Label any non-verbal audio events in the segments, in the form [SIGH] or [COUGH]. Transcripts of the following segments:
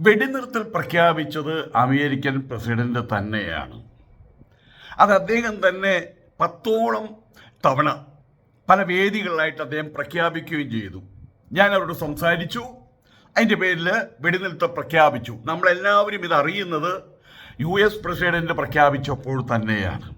വെടിനിർത്തൽ പ്രഖ്യാപിച്ചത് American president തന്നെയാണ്. അത് അദ്ദേഹം തന്നെ പത്തോളം തവണ പല വേദികളിലായിട്ട് അദ്ദേഹം പ്രഖ്യാപിക്കുകയും ചെയ്തു. ഞാൻ അവരോട് സംസാരിച്ചു. അതിന്റെ പേരിൽ വെടിനിർത്തൽ പ്രഖ്യാപിച്ചു. നമ്മളെല്ലാവരും ഇത് അറിയുന്നത് യു എസ് പ്രസിഡന്റ് പ്രഖ്യാപിച്ചപ്പോൾ തന്നെയാണ്.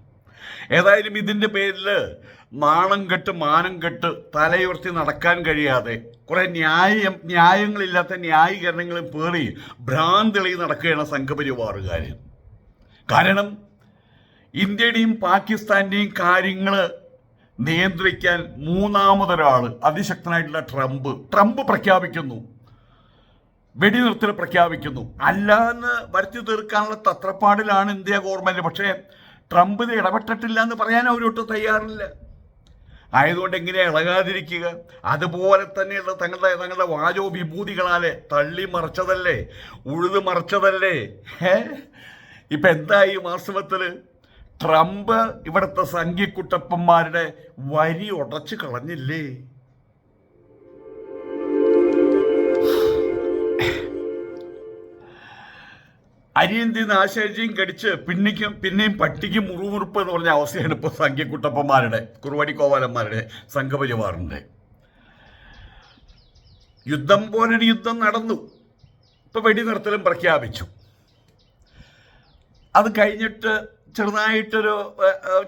ഏതായാലും ഇതിന്റെ പേരിൽ നാണം കെട്ട് മാനം കെട്ട് തലയുയർത്തി നടക്കാൻ കഴിയാതെ കുറെ ന്യായം ന്യായങ്ങളില്ലാത്ത ന്യായീകരണങ്ങളും പേറി ഭ്രാന്തിളി നടക്കുകയാണ് സംഘപരിവാറുകാർ. കാരണം ഇന്ത്യയുടെയും പാകിസ്ഥാന്റെയും കാര്യങ്ങൾ നിയന്ത്രിക്കാൻ മൂന്നാമതൊരാൾ അതിശക്തനായിട്ടുള്ള ട്രംപ് ട്രംപ് പ്രഖ്യാപിക്കുന്നു. വെടിനിർത്തൽ പ്രഖ്യാപിക്കുന്നു. അല്ലാന്ന് വരുത്തി തീർക്കാനുള്ള തത്രപ്പാടിലാണ് ഇന്ത്യ ഗവൺമെന്റ്. പക്ഷേ ട്രംപ് ഇത് ഇടപെട്ടിട്ടില്ല എന്ന് പറയാൻ അവരൊട്ടും തയ്യാറില്ല. ആയതുകൊണ്ട് എങ്ങനെ ഇളകാതിരിക്കുക? അതുപോലെ തന്നെയുള്ള തങ്ങളുടെ തങ്ങളുടെ വാചോ വിഭൂതികളാലെ തള്ളി മറിച്ചതല്ലേ? ഉഴുത് മറിച്ചതല്ലേ? ഇപ്പൊ എന്തായി വാസ്തവത്തിൽ ട്രംപ് ഇവിടുത്തെ സംഘിക്കുട്ടപ്പന്മാരുടെ വരി ഉടച്ചു കളഞ്ഞില്ലേ? അരിയന്തിന്ന് ആശാരിയും കടിച്ച് പിന്നിക്കും പിന്നെയും പട്ടിക്കും മുറുമുറുപ്പ് എന്ന് പറഞ്ഞ അവസ്ഥയാണ് ഇപ്പോൾ സംഖ്യക്കുട്ടപ്പന്മാരുടെ കുറുവടി കോവാലന്മാരുടെ സംഘപരിവാറിന്റെ. യുദ്ധം പോലൊരു യുദ്ധം നടന്നു. ഇപ്പൊ വെടിനിർത്തലും പ്രഖ്യാപിച്ചു. അത് കഴിഞ്ഞിട്ട് ചെറുതായിട്ടൊരു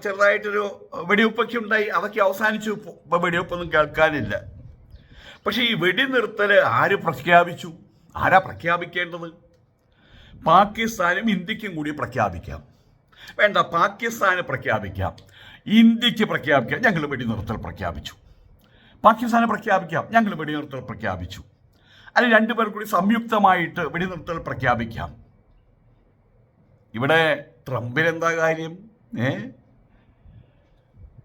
ചെറുതായിട്ടൊരു വെടിവെപ്പൊക്കെ ഉണ്ടായി അതൊക്കെ അവസാനിച്ചു ഇപ്പോൾ ഇപ്പൊ വെടിവെപ്പൊന്നും കേൾക്കാനില്ല. പക്ഷേ ഈ വെടിനിർത്തൽ ആര് പ്രഖ്യാപിച്ചു? ആരാ പ്രഖ്യാപിക്കേണ്ടത്? പാകിസ്ഥാനും ഇന്ത്യക്കും കൂടി പ്രഖ്യാപിക്കാം. വേണ്ട പാകിസ്ഥാന് പ്രഖ്യാപിക്കാം. ഇന്ത്യയ്ക്ക് പ്രഖ്യാപിക്കാം. ഞങ്ങൾ വെടിനിർത്തൽ പ്രഖ്യാപിച്ചു. പാകിസ്ഥാനെ പ്രഖ്യാപിക്കാം. ഞങ്ങൾ വെടിനിർത്തൽ പ്രഖ്യാപിച്ചു. അല്ലെ രണ്ടുപേർ കൂടി സംയുക്തമായിട്ട് വെടിനിർത്തൽ പ്രഖ്യാപിക്കാം. ഇവിടെ ട്രംപിനെന്താ കാര്യം? ഏ?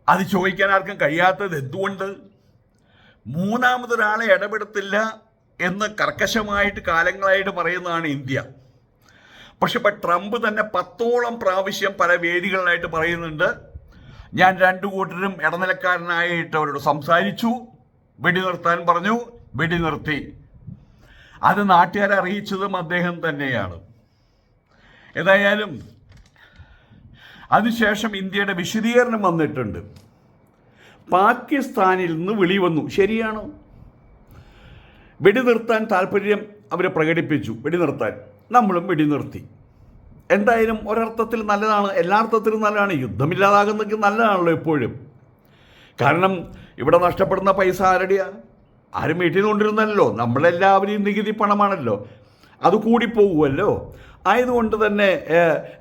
അത് ചോദിക്കാൻ ആർക്കും കഴിയാത്തത് എന്തുകൊണ്ട്? മൂന്നാമതൊരാളെ ഇടപെടുത്തില്ല എന്ന് കർക്കശമായിട്ട് കാലങ്ങളായിട്ട് പറയുന്നതാണ് ഇന്ത്യ. പക്ഷെ ഇപ്പം ട്രംപ് തന്നെ പത്തോളം പ്രാവശ്യം പല വേദികളിലായിട്ട് പറയുന്നുണ്ട്. ഞാൻ രണ്ടു കൂട്ടരും ഇടനിലക്കാരനായിട്ട് അവരോട് സംസാരിച്ചു. വെടി നിർത്താൻ പറഞ്ഞു. വെടി നിർത്തി അത് നാട്ടുകാരെ അറിയിച്ചതും അദ്ദേഹം തന്നെയാണ്. ഏതായാലും അതിനുശേഷം ഇന്ത്യയുടെ വിശദീകരണം വന്നിട്ടുണ്ട്. പാകിസ്ഥാനിൽ നിന്ന് വിളി വന്നു ശരിയാണോ? വെടിനിർത്താൻ താല്പര്യം അവർ പ്രകടിപ്പിച്ചു. വെടിനിർത്താൻ. നമ്മളും വെടിനിർത്തി. എന്തായാലും ഒരർത്ഥത്തിൽ നല്ലതാണ് എല്ലാ അർത്ഥത്തിലും നല്ലതാണ് യുദ്ധമില്ലാതാകുന്നെങ്കിൽ നല്ലതാണല്ലോ എപ്പോഴും. കാരണം ഇവിടെ നഷ്ടപ്പെടുന്ന പൈസ ആരുടെയാണ് ആരും വീട്ടിൽ കൊണ്ടിരുന്നല്ലോ നമ്മളെല്ലാവരെയും നികുതി പണമാണല്ലോ. അത് കൂടിപ്പോകുമല്ലോ ആയതുകൊണ്ട് തന്നെ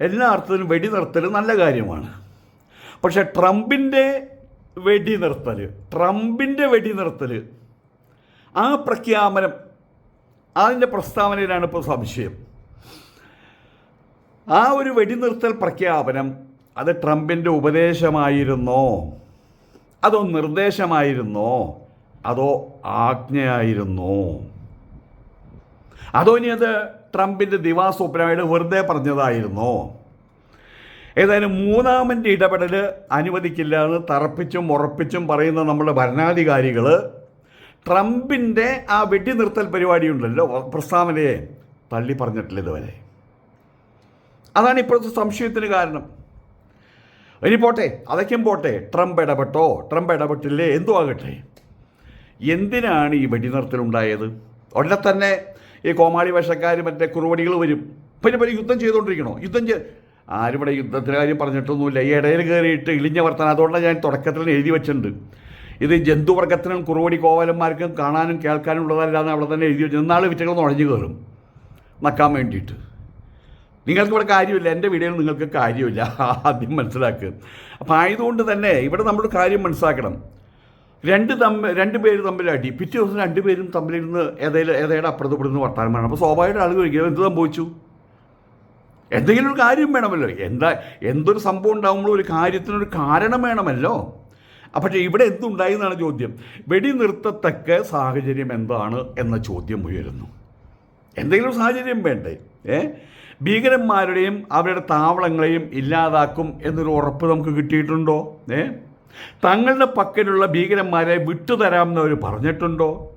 എല്ലാ അർത്ഥത്തിലും വെടിനിർത്തൽ നല്ല കാര്യമാണ്. പക്ഷെ ട്രംപിന്റെ വെടിനിർത്തൽ ട്രംപിന്റെ വെടിനിർത്തൽ ആ പ്രഖ്യാപനം അതിന്റെ പ്രസ്താവനയിലാണ് ഇപ്പോൾ സംശയം. ആ ഒരു വെടിനിർത്തൽ പ്രഖ്യാപനം അത് ട്രംപിന്റെ ഉപദേശമായിരുന്നോ? അതോ നിർദ്ദേശമായിരുന്നോ? അതോ ആജ്ഞയായിരുന്നോ? അതോ ഇനി അത് ട്രംപിന്റെ ദിവാസ്വപ്നമായിട്ട് വെറുതെ പറഞ്ഞതായിരുന്നോ? ഏതായാലും മൂന്നാമന്റെ ഇടപെടൽ അനുവദിക്കില്ല എന്ന് തറപ്പിച്ചും ഉറപ്പിച്ചും പറയുന്ന നമ്മുടെ ഭരണാധികാരികൾ ട്രംപിന്റെ ആ വെടിനിർത്തൽ നിർത്തൽ പരിപാടിയുണ്ടല്ലോ പ്രസ്താവനയെ തള്ളി പറഞ്ഞിട്ടില്ല ഇതുവരെ. അതാണ് ഇപ്പോഴത്തെ സംശയത്തിന് കാരണം. ഇനി പോട്ടെ അതൊക്കെയും പോട്ടെ. ട്രംപ് ഇടപെട്ടോ? ട്രംപ് ഇടപെട്ടില്ലേ? എന്തോ ആകട്ടെ എന്തിനാണ് ഈ വെടിനിർത്തലുണ്ടായത്? ഉടനെ തന്നെ ഈ കോമാളി വേഷക്കാർ മറ്റേ കുറുവടികൾ വരും. പിന്നെ പിന്നെ യുദ്ധം ചെയ്തുകൊണ്ടിരിക്കണോ? യുദ്ധം ചെയ്ത് ആരും ഇവിടെ യുദ്ധത്തിന്റെ കാര്യം പറഞ്ഞിട്ടൊന്നുമില്ല. ഈ ഇടയിൽ കയറിയിട്ട് ഇളിഞ്ഞ വർത്തനം അതുകൊണ്ടാണ് ഞാൻ തുടക്കത്തിൽ എഴുതി വെച്ചിട്ടുണ്ട്. ഇത് ജന്തുവർഗത്തിനും കുറുവടി കോവലന്മാർക്കും കാണാനും കേൾക്കാനും ഉള്ളതല്ലാതെ അവിടെ തന്നെ എഴുതി വെച്ചു നാളെ വിറ്റകൾ നുഴഞ്ഞു കയറും. നക്കാൻ വേണ്ടിയിട്ട്. നിങ്ങൾക്ക് ഇവിടെ കാര്യമില്ല എന്റെ വീഡിയോയിൽ നിങ്ങൾക്ക് കാര്യമില്ല. [LAUGHS] ആദ്യം മനസ്സിലാക്കുക അപ്പം ആയതുകൊണ്ട് തന്നെ ഇവിടെ നമ്മൾ കാര്യം മനസ്സിലാക്കണം. രണ്ട് തമ്മിൽ രണ്ട് പേര് തമ്മിൽ അടി പിറ്റേ ദിവസം രണ്ട് പേരും തമ്മിലിരുന്ന് ഏതേലും ഏതേടെ അപ്പുറത്ത് ഇപ്പുറത്ത് വർത്തമാനം വേണം അപ്പോൾ സ്വാഭാവികമായിട്ട് ആളുകൾ ചോദിക്കും എന്ത് സംഭവിച്ചു? എന്തെങ്കിലും ഒരു കാര്യം വേണമല്ലോ. എന്താ എന്തൊരു സംഭവം ഉണ്ടാകുമ്പോൾ ഒരു കാര്യത്തിനൊരു കാരണം വേണമല്ലോ. പക്ഷേ ഇവിടെ എന്തുണ്ടായി എന്നാണ് ചോദ്യം. വെടിനിർത്തത്തക്ക സാഹചര്യം എന്താണ് എന്ന ചോദ്യം ഉയരുന്നു. എന്തെങ്കിലും സാഹചര്യം വേണ്ടേ? ഏ? ഭീകരന്മാരുടെയും അവരുടെ താവളങ്ങളെയും ഇല്ലാതാക്കും എന്നൊരു ഉറപ്പ് നമുക്ക് കിട്ടിയിട്ടുണ്ടോ? ഏ? തങ്ങളുടെ പക്കലുള്ള ഭീകരന്മാരെ വിട്ടുതരാമെന്ന് അവർ പറഞ്ഞിട്ടുണ്ടോ?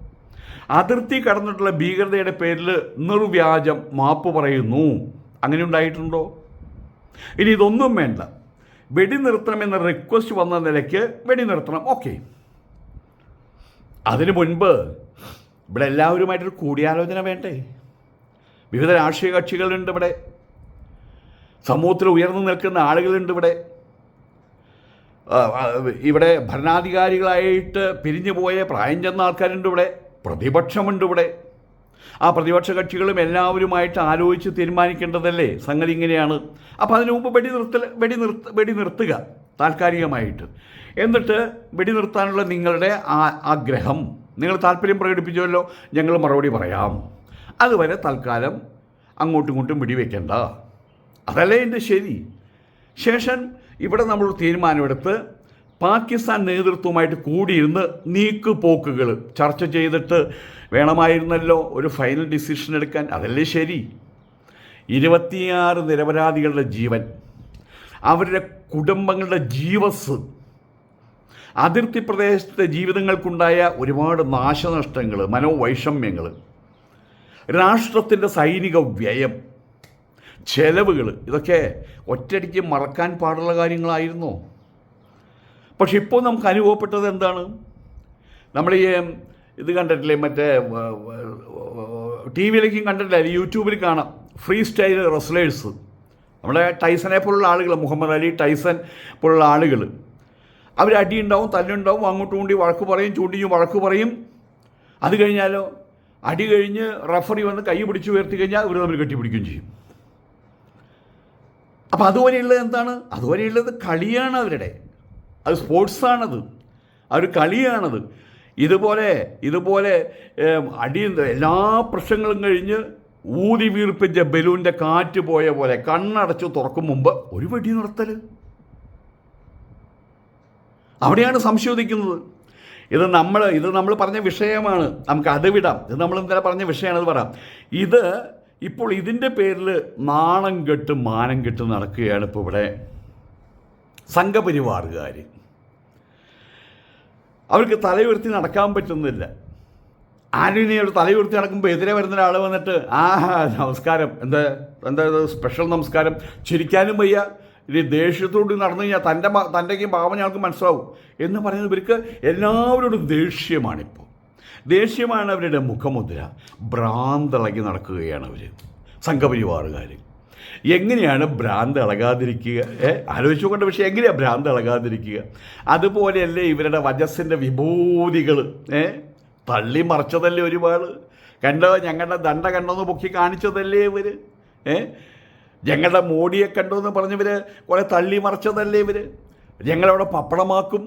അതിർത്തി കടന്നിട്ടുള്ള ഭീകരതയുടെ പേരിൽ നിർവ്യാജം മാപ്പ് പറയുന്നു. അങ്ങനെ ഉണ്ടായിട്ടുണ്ടോ? ഇനി ഇതൊന്നും വേണ്ട. വെടി നിർത്തണമെന്ന റിക്വസ്റ്റ് വന്ന നിലയ്ക്ക് വെടി നിർത്തണം ഓക്കെ അതിനു മുൻപ് ഇവിടെ എല്ലാവരുമായിട്ടൊരു കൂടിയാലോചന വേണ്ടേ? വിവിധ രാഷ്ട്രീയ കക്ഷികളുണ്ട് ഇവിടെ. സമൂഹത്തിൽ ഉയർന്നു നിൽക്കുന്ന ആളുകളുണ്ട് ഇവിടെ. ഇവിടെ ഭരണാധികാരികളായിട്ട് പിരിഞ്ഞു പോയ പ്രായം ചെന്ന ആൾക്കാരുണ്ട് ഇവിടെ. പ്രതിപക്ഷമുണ്ട് ഇവിടെ. ആ പ്രതിപക്ഷ കക്ഷികളും എല്ലാവരുമായിട്ട് ആലോചിച്ച് തീരുമാനിക്കേണ്ടതല്ലേ? സംഗതി ഇങ്ങനെയാണ്. അപ്പോൾ അതിനു മുമ്പ് വെടി നിർത്തൽ വെടി നിർത്ത വെടി നിർത്തുക താൽക്കാലികമായിട്ട്. എന്നിട്ട് വെടി നിർത്താനുള്ള നിങ്ങളുടെ ആഗ്രഹം. നിങ്ങൾ താല്പര്യം പ്രകടിപ്പിച്ചല്ലോ. ഞങ്ങൾ മറുപടി പറയാം. അതുവരെ തൽക്കാലം അങ്ങോട്ടും ഇങ്ങോട്ടും വെടിവെക്കണ്ട അതല്ലേ എന്റെ ശരി? ശേഷം ഇവിടെ നമ്മൾ തീരുമാനമെടുത്ത് പാകിസ്ഥാൻ നേതൃത്വമായിട്ട് കൂടിയിരുന്ന് നീക്കുപോക്കുകൾ ചർച്ച ചെയ്തിട്ട് വേണമായിരുന്നല്ലോ ഒരു ഫൈനൽ ഡിസിഷൻ എടുക്കാൻ. അതല്ലേ ശരി? ഇരുപത്തിയാറ് നിരപരാധികളുടെ ജീവൻ അവരുടെ കുടുംബങ്ങളുടെ ജീവസ് അതിർത്തി പ്രദേശത്തെ ജീവിതങ്ങൾക്കുണ്ടായ ഒരുപാട് നാശനഷ്ടങ്ങൾ മനോവൈഷമ്യങ്ങൾ രാഷ്ട്രത്തിന്റെ സൈനിക വ്യയം ചെലവുകൾ ഇതൊക്കെ ഒറ്റയടിക്ക് മറക്കാൻ പാടുള്ള കാര്യങ്ങളായിരുന്നു. പക്ഷെ ഇപ്പോൾ നമുക്ക് അനുഭവപ്പെട്ടത് എന്താണ്? നമ്മൾ ഈ ഇത് കണ്ടിട്ടില്ലേ? മറ്റേ ടി വിയിലേക്കും കണ്ടിട്ടില്ല? യൂട്യൂബിൽ കാണാം. Free style wrestlers. നമ്മുടെ ടൈസനെ പോലുള്ള ആളുകൾ മുഹമ്മദ് അലി ടൈസൻ പോലുള്ള ആളുകൾ. അവർ അടിയുണ്ടാവും തല്ലുണ്ടാവും അങ്ങോട്ടും കൂടി വഴക്ക് പറയും ചൂണ്ടിയും വഴക്ക് പറയും. അത് കഴിഞ്ഞാലോ? അടി കഴിഞ്ഞ് റഫറി വന്ന് കൈ പിടിച്ചു ഉയർത്തി കഴിഞ്ഞാൽ ഇവർ തമ്മിൽ കെട്ടിപ്പിടിക്കുകയും ചെയ്യും. അപ്പം അതുവരെയുള്ളത് എന്താണ്? അതുവരെയുള്ളത് കളിയാണ് അവരുടെ. അത് സ്പോർട്സാണത്. അത് കളിയാണത്. ഇതുപോലെ ഇതുപോലെ അടി എല്ലാ പ്രശ്നങ്ങളും കഴിഞ്ഞ് ഊതി വീർപ്പിച്ച ബലൂന്റെ കാറ്റ് പോയ പോലെ കണ്ണടച്ചു തുറക്കും മുമ്പ് ഒരു വെടി നിർത്തൽ അവിടെയാണ് സംശോധിക്കുന്നത് ഇത് നമ്മൾ ഇത് നമ്മൾ പറഞ്ഞ വിഷയമാണ്. നമുക്ക് അത് വിടാം. ഇത് നമ്മൾ ഇന്നലെ പറഞ്ഞ വിഷയമാണ് പറയാം. ഇത് ഇപ്പോൾ ഇതിന്റെ പേരിൽ നാണം കെട്ട് മാനം കെട്ട് നടക്കുകയാണ് ഇപ്പോൾ ഇവിടെ സംഘപരിവാറുകാർ അവർക്ക് തലയുയർത്തി നടക്കാൻ പറ്റുന്നില്ല. ആന്റണിയോട് തലയുയർത്തി നടക്കുമ്പോൾ എതിരെ വരുന്ന ഒരാൾ വന്നിട്ട് ആ നമസ്കാരം. എന്താ എന്താ സ്പെഷ്യൽ നമസ്കാരം? ചിരിക്കാനും വയ്യ. ഇനി ദേഷ്യത്തോട് നടന്നു കഴിഞ്ഞാൽ തന്റെ തന്റെയും ഭാവന ആൾക്ക് മനസ്സിലാവും. എന്ന് പറയുന്നത് ഇവർക്ക് എല്ലാവരോടും ദേഷ്യമാണിപ്പോൾ. ദേഷ്യമാണ് അവരുടെ മുഖമുദ്ര. ഭ്രാന്തിളകി നടക്കുകയാണ് അവർ സംഘപരിവാറുകാർ എങ്ങനെയാണ് ഭ്രാന്ത് ഇളകാതിരിക്കുക? ആലോചിച്ചു കൊണ്ട പക്ഷേ എങ്ങനെയാണ് ഭ്രാന്ത് ഇളകാതിരിക്കുക? അതുപോലെയല്ലേ ഇവരുടെ വജസ്സിന്റെ വിഭൂതികൾ ഏ തള്ളി മറിച്ചതല്ലേ ഒരുപാട്? കണ്ടോ ഞങ്ങളുടെ ദണ്ട കണ്ടെന്ന് പൊക്കി കാണിച്ചതല്ലേ ഇവർ ഏ ഞങ്ങളുടെ മോഡിയെ കണ്ടോന്ന് പറഞ്ഞവർ കുറേ തള്ളി മറിച്ചതല്ലേ ഇവർ ഞങ്ങളവിടെ പപ്പടമാക്കും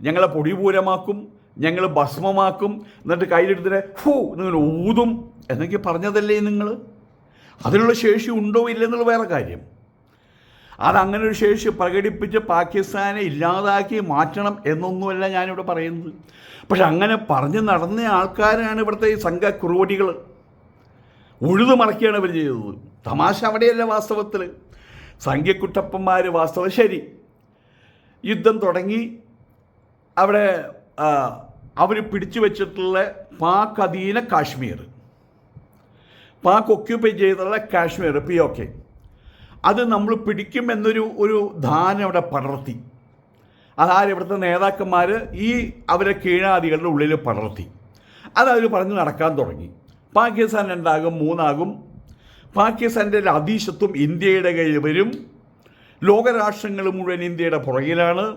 ഞങ്ങളെ പൊടിപൂരമാക്കും ഞങ്ങൾ ഭസ്മമാക്കും എന്നിട്ട് കയ്യിലെടുത്തിട്ട് ഹൂ നിങ്ങൾ ഊതും എന്നൊക്കെ പറഞ്ഞതല്ലേ നിങ്ങൾ അതിനുള്ള ശേഷി ഉണ്ടോ ഇല്ലെന്നുള്ള വേറെ കാര്യം. അതങ്ങനെ ഒരു ശേഷി പ്രകടിപ്പിച്ച് പാകിസ്ഥാനെ ഇല്ലാതാക്കി മാറ്റണം എന്നൊന്നുമല്ല ഞാനിവിടെ പറയുന്നത്. പക്ഷെ അങ്ങനെ പറഞ്ഞ് നടന്ന ആൾക്കാരാണ് ഇവിടുത്തെ ഈ സംഘ ഉഴുതു മറക്കുകയാണ് ഇവർ ചെയ്തത്. തമാശ അവിടെയല്ല വാസ്തവത്തിൽ. സംഖ്യക്കുട്ടപ്പന്മാർ വാസ്തവം ശരി. യുദ്ധം തുടങ്ങി. അവിടെ അവർ പിടിച്ചു വെച്ചിട്ടുള്ള പാക് അധീന കാശ്മീർ. പാക് ഒക്യുപ്പൈ ചെയ്തുള്ള കാശ്മീർ പി ഒ കെ അത് നമ്മൾ പിടിക്കും എന്നൊരു ഒരു ധാരണ അവിടെ പടർത്തി. അതായത് ഇവിടുത്തെ നേതാക്കന്മാർ ഈ അവരെ കീഴാദികളുടെ ഉള്ളിൽ പടർത്തി. അതവർ പറഞ്ഞ് നടക്കാൻ തുടങ്ങി. പാകിസ്ഥാൻ രണ്ടാകും മൂന്നാകും പാകിസ്ഥാന്റെ അതീശത്വം ഇന്ത്യയുടെ കയ്യിൽ വരും. ലോകരാഷ്ട്രങ്ങൾ മുഴുവൻ ഇന്ത്യയുടെ പുറകിലാണ്.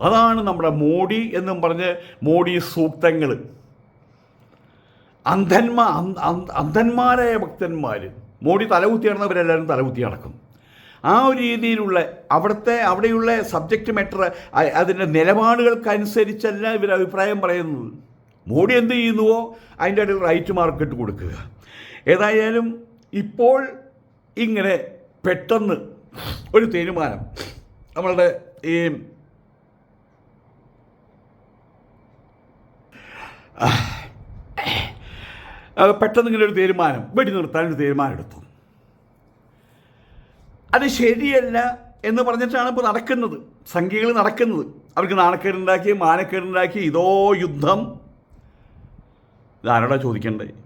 അതാണ് നമ്മുടെ മോഡി എന്നും പറഞ്ഞ് മോഡി സൂക്തങ്ങൾ. അന്ധന്മാ അന്ധ- അന്ധ- അന്ധന്മാരായ ഭക്തന്മാർ. മോഡി തലകുത്തി നടന്നവരെല്ലാവരും തലകുത്തി നടക്കും. ആ ഒരു രീതിയിലുള്ള അവിടുത്തെ അവിടെയുള്ള സബ്ജക്റ്റ് മാറ്റർ അതിന്റെ നിലപാടുകൾക്കനുസരിച്ചല്ല ഇവർ അഭിപ്രായം പറയുന്നത്. മോഡി എന്ത് ചെയ്യുന്നുവോ അതിന്റെ ഇടയിൽ റൈറ്റ് മാർക്കറ്റ് കൊടുക്കുക. ഏതായാലും ഇപ്പോൾ ഇങ്ങനെ പെട്ടെന്ന് ഒരു തീരുമാനം. നമ്മളുടെ ഈ പെട്ടെന്ന് ഇങ്ങനെ ഒരു തീരുമാനം വെടി നിർത്താൻ ഒരു തീരുമാനം എടുത്തു. അത് ശരിയല്ല എന്ന് പറഞ്ഞിട്ടാണ് ഇപ്പോൾ നടക്കുന്നത്. സംഖ്യകൾ നടക്കുന്നത്. അവർക്ക് നാണക്കേടുണ്ടാക്കി മാനക്കേടുണ്ടാക്കി ഇതോ യുദ്ധം. ഇതാരോടാ ചോദിക്കേണ്ടത്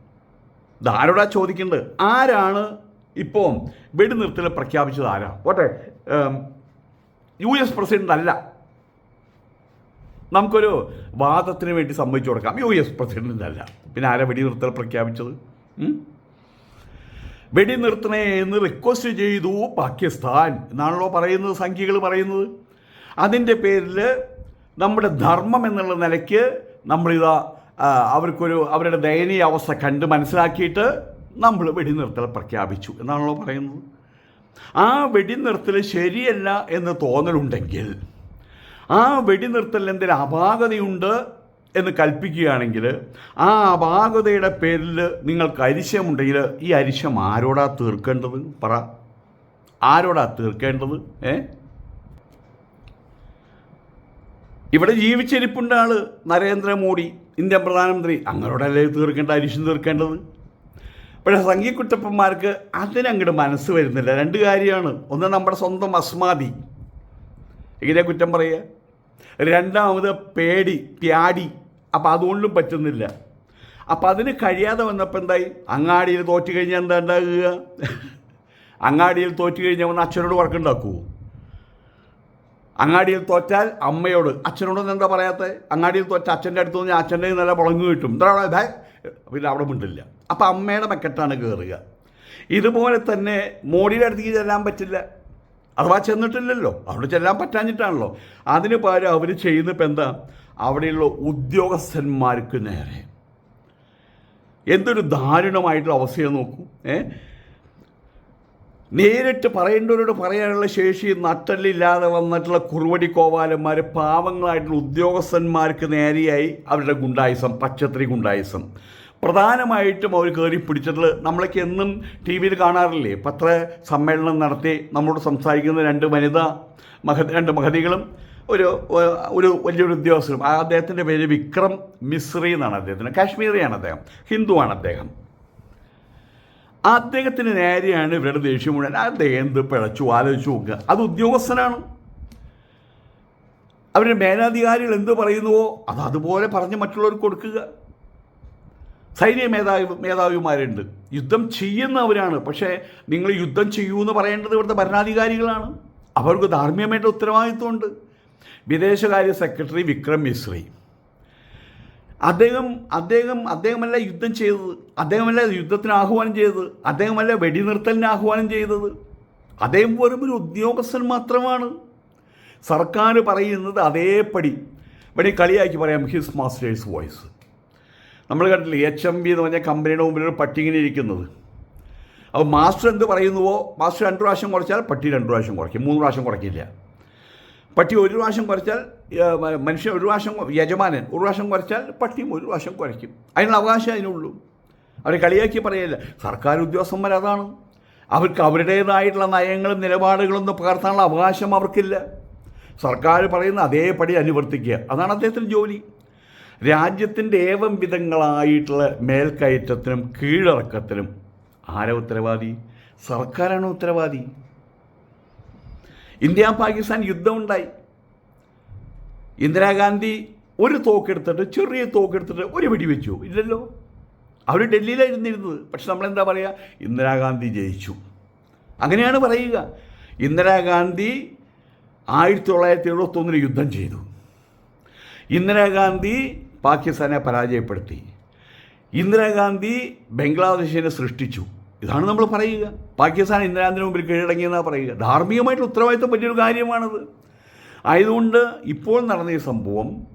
ഇതാരോടാ ചോദിക്കേണ്ടത് ആരാണ് ഇപ്പോൾ വെടിനിർത്തൽ പ്രഖ്യാപിച്ചത് ആരാ? പോട്ടെ. ഏം, യു എസ് പ്രസിഡന്റ് അല്ല നമുക്കൊരു വാദത്തിന് വേണ്ടി സമ്മതിച്ചു കൊടുക്കാം. യു എസ് പ്രസിഡന്റ് അല്ല പിന്നെ ആരാ വെടിനിർത്തൽ പ്രഖ്യാപിച്ചത്? വെടി വെടിനിർത്തണേ എന്ന് റിക്വസ്റ്റ് ചെയ്തു പാകിസ്ഥാൻ. എന്നാണല്ലോ പറയുന്നത് സംഖ്യകൾ പറയുന്നത്. അതിന്റെ പേരിൽ നമ്മുടെ ധർമ്മം എന്നുള്ള നിലയ്ക്ക് നമ്മളിതാ അവർക്കൊരു അവരുടെ ദയനീയ അവസ്ഥ കണ്ട് മനസ്സിലാക്കിയിട്ട് നമ്മൾ വെടിനിർത്തൽ പ്രഖ്യാപിച്ചു എന്നാണല്ലോ പറയുന്നത്. ആ വെടിനിർത്തൽ ശരിയല്ല എന്ന് തോന്നലുണ്ടെങ്കിൽ ആ വെടിനിർത്തലിൽ എന്തെങ്കിലും അപാകതയുണ്ട് എന്ന് കൽപ്പിക്കുകയാണെങ്കിൽ ആ അപാകതയുടെ പേരിൽ നിങ്ങൾക്ക് അരിശമുണ്ടെങ്കിൽ ഈ അരിശം ആരോടാ തീർക്കേണ്ടത്? പറ. ആരോടാ തീർക്കേണ്ടത്? ഏ? ഇവിടെ ജീവിച്ചിരിപ്പുണ്ട് ആൾ നരേന്ദ്രമോദി ഇന്ത്യൻ പ്രധാനമന്ത്രി. അങ്ങനോടല്ലേ തീർക്കേണ്ട അരിശം തീർക്കേണ്ടത്? പക്ഷേ സംഘീകുറ്റപ്പന്മാർക്ക് അതിനങ്ങോട്ട് മനസ്സ് വരുന്നില്ല. രണ്ട് കാര്യമാണ്. ഒന്ന് നമ്മുടെ സ്വന്തം അസ്മാതി എങ്ങനെയാ കുറ്റം പറയുക. രണ്ടാമത് പേടി പ്യാടി. അപ്പം അതുകൊണ്ടും പറ്റുന്നില്ല. അപ്പം അതിന് കഴിയാതെ വന്നപ്പോൾ എന്തായി? അങ്ങാടിയിൽ തോറ്റു കഴിഞ്ഞാൽ എന്താ ഉണ്ടാകുക? അങ്ങാടിയിൽ തോറ്റു കഴിഞ്ഞാൽ വന്ന് അച്ഛനോട് വർക്കുണ്ടാക്കുമോ അങ്ങാടിയിൽ തോറ്റാൽ അമ്മയോട് അച്ഛനോട് എന്താ പറയാത്തത് അങ്ങാടിയിൽ തോറ്റ അച്ഛന്റെ അടുത്ത് നിന്ന് അച്ഛന്റെ നല്ല മുളങ്ങ് കിട്ടും. എന്താ അവിടെ ഭേ പിന്നെ അവിടെ മിണ്ടില്ല. അപ്പം അമ്മയുടെ മെക്കെട്ടാണ് കയറുക ഇതുപോലെ തന്നെ മോഡിയുടെ അടുത്തേക്ക് ചെല്ലാൻ പറ്റില്ല. അഥവാ ചെന്നിട്ടില്ലല്ലോ. അവിടെ ചെല്ലാൻ പറ്റാഞ്ഞിട്ടാണല്ലോ. അതിന് പകരം അവർ ചെയ്യുന്ന ഇപ്പം എന്താ? അവിടെയുള്ള ഉദ്യോഗസ്ഥന്മാർക്ക് നേരെ. എന്തൊരു ദാരുണമായിട്ടുള്ള അവസ്ഥയെ നോക്കൂ. ഏ? നേരിട്ട് പറയേണ്ടവരോട് പറയാനുള്ള ശേഷി നട്ടല്ലില്ലാതെ വന്നിട്ടുള്ള കുറുവടി കോവാലന്മാർ പാവങ്ങളായിട്ടുള്ള ഉദ്യോഗസ്ഥന്മാർക്ക് നേരെയായി അവരുടെ ഗുണ്ടായുസം പച്ചത്രി ഗുണ്ടായുസം. പ്രധാനമായിട്ടും അവർ കയറി പിടിച്ചിട്ടുള്ളത് നമ്മളൊക്കെ എന്നും ടി വിയിൽ കാണാറില്ലേ? പത്ര സമ്മേളനം നടത്തി നമ്മളോട് സംസാരിക്കുന്ന രണ്ട് വനിത മഹ രണ്ട് മഹതികളും ഒരു ഒരു വലിയൊരു ഉദ്യോഗസ്ഥരും അദ്ദേഹത്തിന്റെ പേര് വിക്രം മിശ്രി എന്നാണ് അദ്ദേഹത്തിന്. കാശ്മീരിയാണ് അദ്ദേഹം. ഹിന്ദുവാണ് അദ്ദേഹം. അദ്ദേഹത്തിന് നേരെയാണ് ഇവരുടെ ദേഷ്യം മുഴുവൻ. അദ്ദേഹം എന്ത് പിഴച്ചു ആലോചിച്ചു നോക്കുക. അത് ഉദ്യോഗസ്ഥനാണ്. അവരുടെ മേലധികാരികൾ എന്ത് പറയുന്നുവോ അത് അതുപോലെ പറഞ്ഞ് മറ്റുള്ളവർക്ക് കൊടുക്കുക. സൈനിക മേധാവി മേധാവിമാരുണ്ട്. യുദ്ധം ചെയ്യുന്നവരാണ്. പക്ഷേ നിങ്ങൾ യുദ്ധം ചെയ്യൂ എന്ന് പറയേണ്ടത് ഇവിടുത്തെ ഭരണാധികാരികളാണ്. അവർക്ക് ധാർമ്മികമായിട്ട് ഉത്തരവാദിത്വമുണ്ട്. വിദേശകാര്യ സെക്രട്ടറി വിക്രം മിശ്രി. അദ്ദേഹം അദ്ദേഹം അദ്ദേഹമല്ല യുദ്ധം ചെയ്തത്. അദ്ദേഹമല്ല യുദ്ധത്തിന് ആഹ്വാനം ചെയ്തത്. അദ്ദേഹമല്ല വെടിനിർത്തലിന് ആഹ്വാനം ചെയ്തത്. അദ്ദേഹം വെറും ഒരു ഉദ്യോഗസ്ഥൻ മാത്രമാണ്. സർക്കാർ പറയുന്നത് അതേപടി. ഇവിടെ കളിയാക്കി പറയാം. ഹിസ് മാസ്റ്റേഴ്സ് വോയിസ് നമ്മൾ കണ്ടില്ലേ എച്ച് എം ബി എന്ന് പറഞ്ഞ കമ്പനിയുടെ മുമ്പിൽ ഒരു പട്ടി ഇങ്ങനെ ഇരിക്കുന്നത്. അപ്പോൾ മാസ്റ്റർ എന്ത് പറയുന്നുവോ? മാസ്റ്റർ രണ്ട് പ്രാവശ്യം കുറച്ചാൽ പട്ടി രണ്ട് പ്രാവശ്യം കുറയ്ക്കും. മൂന്ന് പ്രാവശ്യം കുറയ്ക്കില്ല. പട്ടി ഒരു പ്രാവശ്യം കുറച്ചാൽ മനുഷ്യൻ ഒരു പ്രാവശ്യം യജമാനൻ ഒരു പ്രാവശ്യം കുറച്ചാൽ പട്ടിയും ഒരു പ്രാവശ്യം കുറയ്ക്കും. അതിനുള്ള അവകാശം അതിനുള്ളൂ. അവരെ കളിയാക്കി പറയില്ല സർക്കാർ ഉദ്യോഗസ്ഥന്മാർ അതാണ്. അവർക്ക് അവരുടേതായിട്ടുള്ള നയങ്ങളും നിലപാടുകളും ഒന്നും പകർത്താനുള്ള അവകാശം അവർക്കില്ല. സർക്കാർ പറയുന്ന അതേപടി അനുവർത്തിക്കുക. അതാണ് അദ്ദേഹത്തിന്റെ ജോലി. രാജ്യത്തിന്റെ ഏവം വിധങ്ങളായിട്ടുള്ള മേൽക്കയറ്റത്തിനും കീഴിറക്കത്തിനും ആരാ ഉത്തരവാദി? സർക്കാരാണ് ഉത്തരവാദി? ഇന്ത്യ പാകിസ്ഥാൻ യുദ്ധം ഉണ്ടായി ഇന്ദിരാഗാന്ധി ഒരു തോക്കെടുത്തിട്ട് ചെറിയ തോക്കെടുത്തിട്ട് ഒരു വെടിവെച്ചു. ഇല്ലല്ലോ. അവർ ഡൽഹിയിലായിരുന്നു ഇരുന്നത്. പക്ഷെ നമ്മളെന്താ പറയുക ഇന്ദിരാഗാന്ധി ജയിച്ചു. അങ്ങനെയാണ് പറയുക. ഇന്ദിരാഗാന്ധി ആയിരത്തി തൊള്ളായിരത്തി എഴുപത്തൊന്നിന് യുദ്ധം ചെയ്തു. ഇന്ദിരാഗാന്ധി പാകിസ്ഥാനെ പരാജയപ്പെടുത്തി. ഇന്ദിരാഗാന്ധി ബംഗ്ലാദേശിനെ സൃഷ്ടിച്ചു. ഇതാണ് നമ്മൾ പറയുക. പാകിസ്ഥാൻ ഇന്ദിരാന്തിന് മുമ്പിൽ കീഴടങ്ങിയെന്നാണ് പറയുക. ധാർമ്മികമായിട്ട് ഉത്തരവാദിത്വം പറ്റിയൊരു കാര്യമാണത്. ആയതുകൊണ്ട് ഇപ്പോൾ നടന്ന ഈ സംഭവം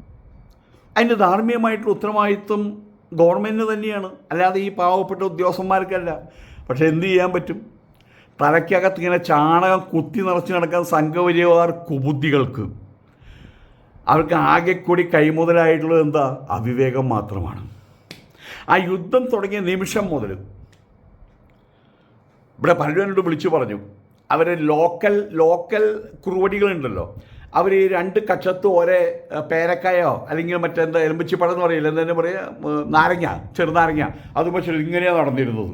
അതിന്റെ ധാർമ്മികമായിട്ടുള്ള ഉത്തരവാദിത്വം ഗവൺമെന്റിന് തന്നെയാണ്. അല്ലാതെ ഈ പാവപ്പെട്ട ഉദ്യോഗസ്ഥന്മാർക്കല്ല. പക്ഷേ എന്ത് ചെയ്യാൻ പറ്റും? തലയ്ക്കകത്ത് ഇങ്ങനെ ചാണകം കുത്തി നിറച്ച് നടക്കുന്ന സംഘപരിവാർ കുബുദ്ധികൾക്ക് അവർക്ക് ആകെക്കൂടി കൈമുതലായിട്ടുള്ളത് എന്താ? അവിവേകം മാത്രമാണ്. ആ യുദ്ധം തുടങ്ങിയ നിമിഷം മുതൽ ഇവിടെ പലരും വിളിച്ചു പറഞ്ഞു. അവർ ലോക്കൽ ലോക്കൽ കുറുവടികളുണ്ടല്ലോ. അവർ ഈ രണ്ട് കക്ഷത്തും ഒരേ പേരക്കായോ അല്ലെങ്കിൽ മറ്റെന്താ എലുമ്പിച്ചിപ്പടം എന്ന് പറയില്ല? എന്താ പറയുക നാരങ്ങ ചെറുനാരങ്ങ. അത് പക്ഷേ ഇങ്ങനെയാണ് നടന്നിരുന്നത്.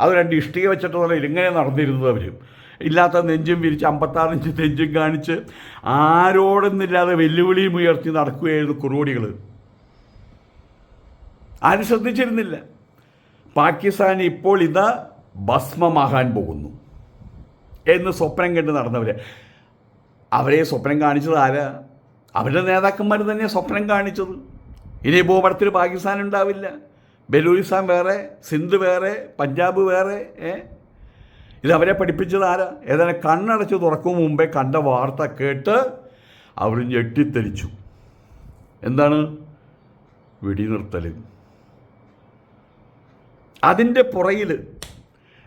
അത് രണ്ട് ഇഷ്ടിക വെച്ചിട്ട് പറയില്ല ഇങ്ങനെയാണ് നടന്നിരുന്നത് അവർ ഇല്ലാത്ത നെഞ്ചും വിരിച്ച് അമ്പത്താറ് ഇഞ്ച് നെഞ്ചും കാണിച്ച് ആരോടൊന്നില്ലാതെ വെല്ലുവിളിയും ഉയർത്തി നടക്കുകയായിരുന്നു കുറുവടികൾ ആരും ശ്രദ്ധിച്ചിരുന്നില്ല. പാകിസ്ഥാൻ ഇപ്പോൾ ഇതാ ഭസ്മമാകാൻ പോകുന്നു. എന്ന് സ്വപ്നം കണ്ട് നടന്നവർ അവരെ സ്വപ്നം കാണിച്ചത് ആരാ? അവരുടെ നേതാക്കന്മാർ തന്നെ സ്വപ്നം കാണിച്ചത്. ഇനി ഭൂപടത്തിൽ പാകിസ്ഥാൻ ഉണ്ടാവില്ല. ബലൂചിസ്ഥാൻ വേറെ സിന്ധു വേറെ പഞ്ചാബ് വേറെ ഏ? ഇതവരെ പഠിപ്പിച്ചത് ആരാ? ഏതാണ് കണ്ണടച്ച് തുറക്കും മുമ്പേ കണ്ട വാർത്ത കേട്ട് അവർ ഞെട്ടിത്തെരിച്ചു എന്താണ്? വെടിനിർത്തൽ അതിന്റെ പുറയിൽ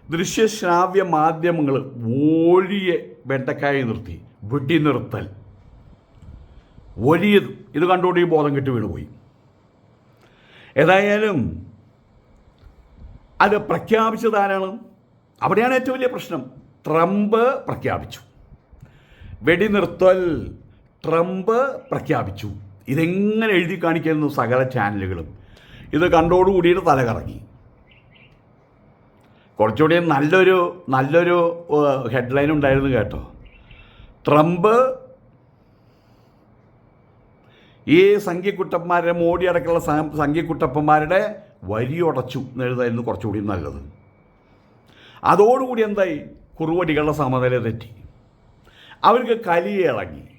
ദൃശ്യശ്രാവ്യ മാധ്യമങ്ങൾ ഓഴിയെ വെണ്ടക്കായി നിർത്തി വെട്ടി നിർത്തൽ വലിയത് ഇത് കണ്ടുകൊണ്ട് ഈ ബോധം കെട്ട് വീണുപോയി. ഏതായാലും അത് പ്രഖ്യാപിച്ചത് ആരാണ് അവിടെയാണ് ഏറ്റവും വലിയ പ്രശ്നം. ട്രംപ് പ്രഖ്യാപിച്ചു. വെടി നിർത്തൽ ട്രംപ് പ്രഖ്യാപിച്ചു. ഇതെങ്ങനെ എഴുതി കാണിക്കുന്നു സകല ചാനലുകളും ഇത് കണ്ടോടുകൂടിയിട്ട് തല കറങ്ങി കുറച്ചുകൂടി നല്ലൊരു നല്ലൊരു ഹെഡ്ലൈൻ ഉണ്ടായിരുന്നു കേട്ടോ. ട്രംപ് ഈ സംഖ്യക്കുട്ടന്മാരുടെ മോഡി അടക്കമുള്ള സംഘിക്കുട്ടപ്പന്മാരുടെ വരി വരിയുടച്ചു എന്നെഴുതായിരുന്നു കുറച്ചുകൂടി നല്ലത്. അതോടുകൂടി എന്തായി? കുറുവടികളുടെ സമനില തെറ്റി. അവർക്ക് കലിയിളങ്ങി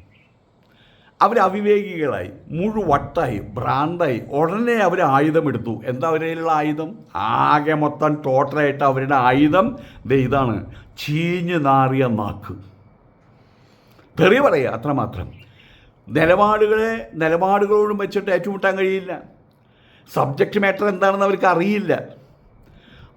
അവർ അവിവേകികളായി മുഴുവട്ടായി ഭ്രാന്തായി. ഉടനെ അവർ ആയുധമെടുത്തു എന്താ അവരുടെ ആയുധം? ആകെ മൊത്തം ടോട്ടലായിട്ട് അവരുടെ ആയുധം. ദേ ഇതാണ്. ചീഞ്ഞ് നാറിയ നാക്ക്. തെറി പറയുക അത്രമാത്രം. നിലപാടുകളെ നിലപാടുകളോടും വെച്ചിട്ട് ഏറ്റുമുട്ടാൻ കഴിയില്ല. സബ്ജക്റ്റ് മാറ്റർ എന്താണെന്ന് അവർക്ക് അറിയില്ല.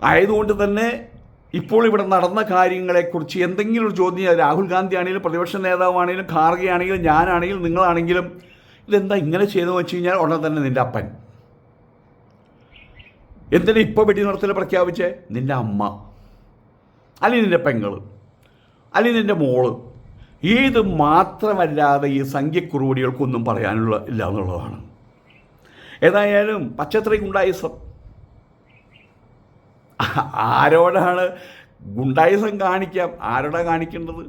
ആയതുകൊണ്ട് തന്നെ ഇപ്പോൾ ഇവിടെ നടന്ന കാര്യങ്ങളെക്കുറിച്ച് എന്തെങ്കിലും ഒരു ചോദ്യം രാഹുൽ ഗാന്ധി ആണെങ്കിലും പ്രതിപക്ഷ നേതാവാണെങ്കിലും ഖാർഗെ ആണെങ്കിലും ഞാനാണെങ്കിലും നിങ്ങളാണെങ്കിലും ഇതെന്താ ഇങ്ങനെ ചെയ്തെന്ന് വെച്ച് കഴിഞ്ഞാൽ ഉടനെ തന്നെ നിന്റെ അപ്പൻ. എന്തിനാ ഇപ്പോൾ വെടി നിർത്തൽ പ്രഖ്യാപിച്ചേ? നിന്റെ അമ്മ. അല്ലെങ്കിൽ നിന്റെ പെങ്ങൾ അല്ലെങ്കിൽ നിന്റെ മോൾ. ഇത് മാത്രമല്ലാതെ ഈ സംഖ്യക്കുറുവടികൾക്കൊന്നും പറയാനുള്ള ഇല്ല എന്നുള്ളതാണ്. ഏതായാലും പച്ചത്രയ്ക്കുണ്ടായ ആരോടാണ് ഗുണ്ടായുസം കാണിക്കാം? ആരോടാ കാണിക്കേണ്ടത്?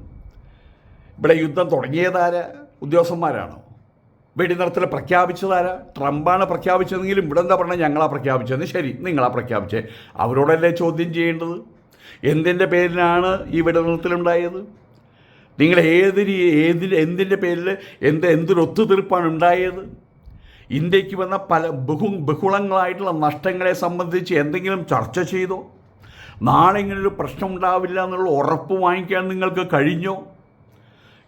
ഇവിടെ യുദ്ധം തുടങ്ങിയതാരാ ഉദ്യോഗസ്ഥന്മാരാണോ? വെടിനിർത്തൽ പ്രഖ്യാപിച്ചതാരാ ട്രംപാണ് പ്രഖ്യാപിച്ചതെങ്കിലും ഇവിടെ എന്താ പറഞ്ഞാൽ ഞങ്ങളാ പ്രഖ്യാപിച്ചതെന്ന് ശരി നിങ്ങളാ പ്രഖ്യാപിച്ചേ. അവരോടല്ലേ ചോദ്യം ചെയ്യേണ്ടത്? എന്തിന്റെ പേരിലാണ് ഈ വെടിനിർത്തലുണ്ടായത്? നിങ്ങൾ ഏത് ഏതിന് ഏതിൽ എന്തിന്റെ പേരിൽ എന്ത് എന്തൊരു ഒത്തുതീർപ്പാണ് ഉണ്ടായത്? ഇന്ത്യയ്ക്ക് വന്ന പല ബഹു ബഹുളങ്ങളായിട്ടുള്ള നഷ്ടങ്ങളെ സംബന്ധിച്ച് എന്തെങ്കിലും ചർച്ച ചെയ്തോ? നാളെ ഇങ്ങനൊരു പ്രശ്നം ഉണ്ടാവില്ല എന്നുള്ള ഉറപ്പ് വാങ്ങിക്കാൻ നിങ്ങൾക്ക് കഴിഞ്ഞോ?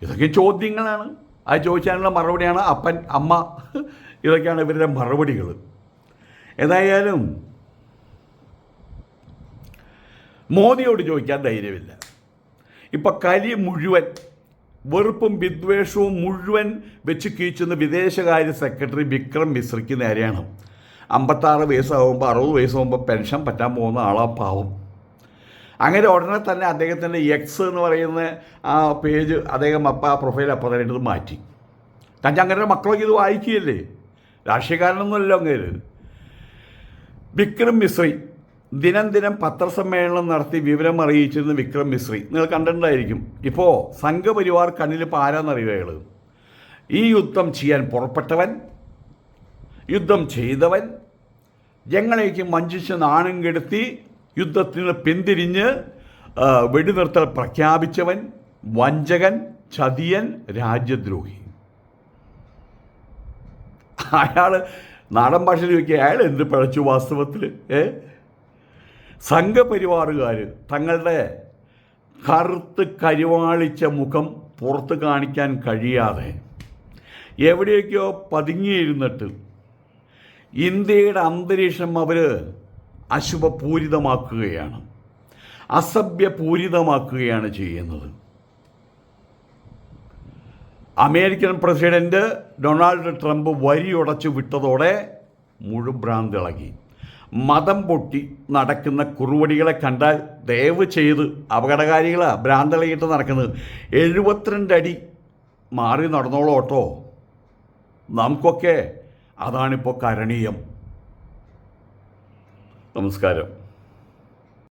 ഇതൊക്കെ ചോദ്യങ്ങളാണ്. ആ ചോദിച്ചാലുള്ള മറുപടിയാണ് അപ്പൻ അമ്മ. ഇതൊക്കെയാണ് ഇവരുടെ മറുപടികൾ. ഏതായാലും മോദിയോട് ചോദിക്കാൻ ധൈര്യമില്ല. ഇപ്പം കലി മുഴുവൻ വെറുപ്പും വിദ്വേഷവും മുഴുവൻ വെച്ച് കീച്ചുന്ന വിദേശകാര്യ സെക്രട്ടറി വിക്രം മിശ്രയ്ക്ക് നേരെയാണ്. അമ്പത്താറ് വയസ്സാകുമ്പോൾ അറുപത് വയസ്സാകുമ്പോൾ പെൻഷൻ പറ്റാൻ പോകുന്ന ആളാ പാവം. അങ്ങനെ ഉടനെ തന്നെ അദ്ദേഹത്തിന്റെ എക്സ് എന്ന് പറയുന്ന ആ പേജ് അദ്ദേഹം അപ്പം ആ പ്രൊഫൈൽ അപ്പം തന്നെ എടുത്ത് മാറ്റി. കാരണം അങ്ങനെ മക്കളൊക്കെ ഇത് വായിക്കുകയല്ലേ? രാഷ്ട്രീയക്കാരനൊന്നുമല്ലോ അങ്ങനെ വിക്രം മിശ്രി ദിനം ദിനം പത്രസമ്മേളനം നടത്തി വിവരം അറിയിച്ചിരുന്ന വിക്രം മിശ്രി. നിങ്ങൾ കണ്ടിട്ടുണ്ടായിരിക്കും. ഇപ്പോൾ സംഘപരിവാർ കണ്ണിൽ ഇപ്പോൾ ഈ യുദ്ധം ചെയ്യാൻ പുറപ്പെട്ടവൻ യുദ്ധം ചെയ്തവൻ ഞങ്ങളേക്ക് വഞ്ചിച്ച് നാണം കെടുത്തി യുദ്ധത്തിന് പിന്തിരിഞ്ഞ് വെടിനിർത്തൽ പ്രഖ്യാപിച്ചവൻ വഞ്ചകൻ ചതിയൻ രാജ്യദ്രോഹി. അയാൾ നാടൻ ഭാഷയിൽ ചോദിക്കുക അയാൾ എന്ത് പിഴച്ചു വാസ്തവത്തിൽ ഏ? സംഘപരിവാറുകാർ തങ്ങളുടെ കറുത്ത് കരിവാളിച്ച മുഖം പുറത്ത് കാണിക്കാൻ കഴിയാതെ എവിടെയൊക്കെയോ പതുങ്ങിയിരുന്നിട്ട് ഇന്ത്യയുടെ അന്തരീക്ഷം അവർ അശുഭപൂരിതമാക്കുകയാണ് അസഭ്യപൂരിതമാക്കുകയാണ് ചെയ്യുന്നത്. അമേരിക്കൻ പ്രസിഡന്റ് ഡൊണാൾഡ് ട്രംപ് വരിയുടച്ചു വിട്ടതോടെ മുഴുഭ്രാന്ത് ഇളകി മതം പൊട്ടി നടക്കുന്ന കുറുവടികളെ കണ്ടാൽ ദയവ് ചെയ്ത് അപകടകാരികളാ ഭ്രാന്തളയിട്ട് നടക്കുന്നത്. എഴുപത്തിരണ്ട് അടി മാറി കേട്ടോ. നമുക്കൊക്കെ അതാണിപ്പോൾ കരണീയം. നമസ്കാരം.